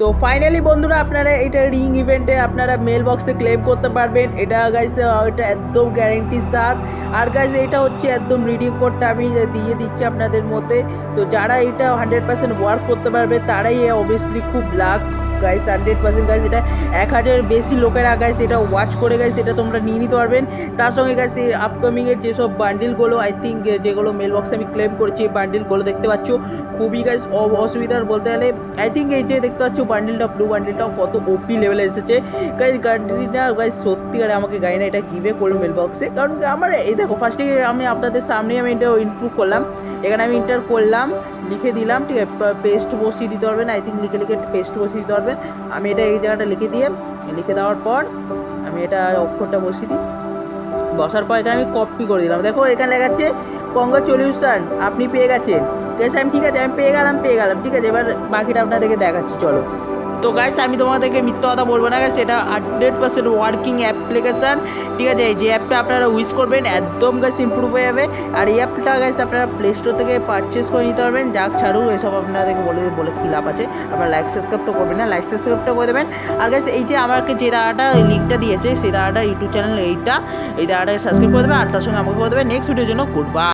তো ফাইনালি বন্ধুরা আপনারা এটা রিং ইভেন্টে আপনারা মেল বক্সে ক্লেম করতে পারবেন। এটা গাইস এটা একদম গ্যারেন্টি সাথ আর গাইস এটা হচ্ছে একদম রিডিং কোডটা আমি দিয়ে দিচ্ছি আপনাদের মধ্যে। তো যারা এটা হান্ড্রেড পার্সেন্ট ওয়ার্ক করতে পারবে, তারাই অবভিয়াসলি খুব luck guys hundred percent guys এটা এক হাজারের বেশি লোকেরা গাইস এটা ওয়াচ করে গাইস এটা তোমরা নিয়ে নিতে পারবেন। তার সঙ্গে গাইস এই আপকামিংয়ের যেসব বান্ডিলগুলো আই থিঙ্ক যেগুলো মেল বক্সে আমি ক্লেম করেছি, এই বান্ডিলগুলো দেখতে পাচ্ছ, খুবই গাইস অসুবিধার বলতে গেলে আই থিঙ্ক এই যে দেখতে পাচ্ছ বান্ডিলটা ব্লু বান্ডিলটাও কত ওপি লেভেলে এসেছে। গাইস গাড়িটা গাইস সত্যিকারে আমাকে গাড়িটা, এটা গিভে করল মেল বক্সে কারণ আমার, এই দেখো ফার্স্টে আমি আপনাদের সামনে আমি এটা ইনপ্রুভ করলাম। এখানে আমি ইন্টার করলাম, লিখে দিলাম, ঠিক আছে পেস্ট বসিয়ে দিতে পারবেন আই থিঙ্ক লিখে লিখে পেস্ট বসিয়ে দিতে পারবেন। আমি এটা এই জায়গাটা লিখে দিয়ে, লিখে দেওয়ার পর আমি এটা অক্ষরটা বসিয়ে দিই। বসার পর এখানে আমি কপি করে দিলাম। দেখো এখানে লেখাচ্ছে কংগ্রাচুলেশন আপনি পেয়ে গেছেন। আমি ঠিক আছে, আমি পেয়ে গেলাম পেয়ে গেলাম। ঠিক আছে, এবার বাকিটা আপনাদেরকে দেখাচ্ছি, চলো। তো গাইস আমি তোমাদেরকে মিথ্যা কথা বলব না গাইস এটা হান্ড্রেড পার্সেন্ট ওয়ার্কিং অ্যাপ্লিকেশান ঠিক আছে? যে অ্যাপটা আপনারা উইশ করবেন, একদম গাইস ইমপ্রুভ হয়ে যাবে। আর এই অ্যাপটা গাইস আপনারা প্লে স্টোর থেকে পারচেস করে নিতে পারবেন, যাক ছাড়ু এসব আপনাদেরকে বলে বলে কী লাভ আছে? আপনারা লাইক সাবস্ক্রাইব তো করবেন না লাইক সাবস্ক্রাইবটা করে দেবেন। আর গাইস এই যে আমাকে যে দাদাটা লিঙ্কটা দিয়েছে, সেই দাদাটা ইউটিউব চ্যানেল এইটা, এই দাদাটাকে সাবস্ক্রাইব করে দেবেন আর তার সঙ্গে আমাকে করে দেবেন নেক্সট ভিডিওর জন্য গুড বাই